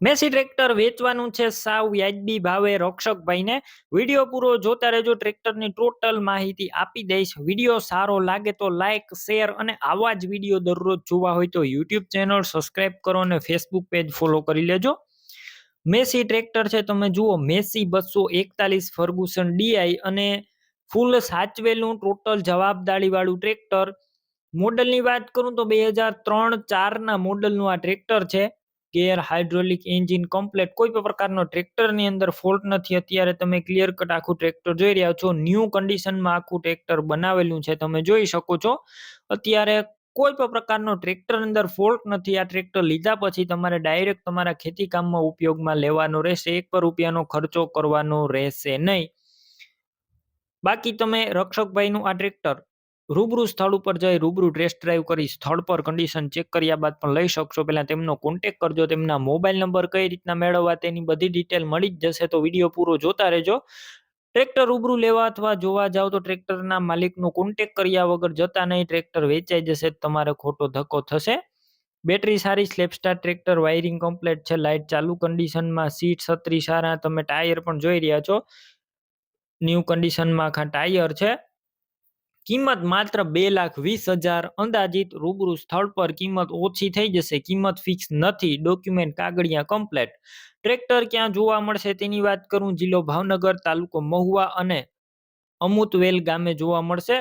Massey tractor વેચવાનું છે સાવ વ્યાજબી ભાવે રક્ષકભાઈને. વીડિયો પૂરો જોતા રહેજો, ટ્રેક્ટરની ટોટલ માહિતી આપી દઈશ. વીડિયો સારો લાગે તો લાઇક શેર અને આવા જ વીડિયો દરરોજ જોવા હોય તો યુટ્યુબ ચેનલ સબસ્ક્રાઇબ કરો અને ફેસબુક પેજ ફોલો કરી લેજો. મેસી ટ્રેક્ટર છે, તમે જુઓ, મેસી બસો એકતાલીસ ફર્ગુસન ડીઆઈ અને ફૂલ સાચવેલું ટોટલ જવાબદારી વાળું ટ્રેક્ટર. મોડલની વાત કરું તો બે હજાર ત્રણ ચારના મોડલનું આ ટ્રેક્ટર છે. ગેર હાઇડ્રોલિક એન્જિન કમ્પ્લેટ કોઈ પણ પ્રકારનો ટ્રેક્ટરની અંદર ફોલ્ટ નથી. અત્યારે તમે ક્લિયર કટ આખું ટ્રેક્ટર જોઈ રહ્યા છો. ન્યૂ કન્ડિશનમાં આખું ટ્રેક્ટર બનાવેલું છે. તમે જોઈ શકો છો. અત્યારે કોઈ પણ પ્રકારનો ટ્રેક્ટર અંદર ફોલ્ટ નથી. આ ટ્રેક્ટર લીધા પછી તમારે ડાયરેક્ટ તમારા ખેતી કામમાં ઉપયોગમાં લેવાનો રહેશે. એક પર રૂપિયાનો ખર્ચો કરવાનો રહેશે નહીં. બાકી તમે રક્ષકભાઈનું આ ટ્રેક્ટર રૂબરૂ સ્થળ ઉપર જઈ રૂબરૂ ટેસ્ટ ડ્રાઈવ કરી સ્થળ પર કન્ડિશન ચેક કર્યા બાદ પણ લઈ શકશો. પહેલાં તેમનો કોન્ટેક કરજો, તેમના મોબાઈલ નંબર કઈ રીતના મેળવવા તેની બધી ડિટેલ મળી જ જશે તો વીડિયો પૂરો જોતા રહેજો. ટ્રેક્ટર રૂબરૂ લેવા અથવા જોવા જાવ તો ટ્રેક્ટરના માલિકનો કોન્ટેક કર્યા વગર જતા નહીં ટ્રેક્ટર વેચાઈ જશે, તમારે ખોટો ધક્કો થશે. બેટરી સારી સ્લેપસ્ટાર ટ્રેક્ટર વાયરિંગ કમ્પ્લેટ છે લાઇટ ચાલુ કન્ડિશનમાં સીટ છત્રી સારા, તમે ટાયર પણ જોઈ રહ્યા છો. ન્યૂ કન્ડિશનમાં આખા ટાયર છે. કિંમત માત્ર બે લાખ વીસ હજાર અંદાજિત રૂબરૂ સ્થળ પર કિંમત ઓછી થઈ જશે. કિંમત ફિક્સ નથી. ડોક્યુમેન્ટ કાગળિયા કમ્પ્લેટ ટ્રેક્ટર ક્યાં જોવા મળશે તેની વાત કરું. જિલ્લો ભાવનગર, તાલુકો મહુવા અને અમુતવેલ ગામે જોવા મળશે.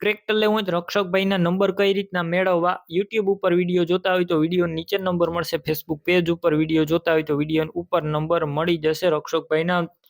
ટ્રેક્ટર લેવું હોય રક્ષકભાઈના નંબર કઈ રીતના મેળવવા? યુટ્યુબ ઉપર વીડિયો જોતા હોય તો વીડિયો નીચે નંબર મળશે. ફેસબુક પેજ ઉપર વીડિયો જોતા હોય તો વીડિયો ઉપર નંબર મળી જશે રક્ષકભાઈના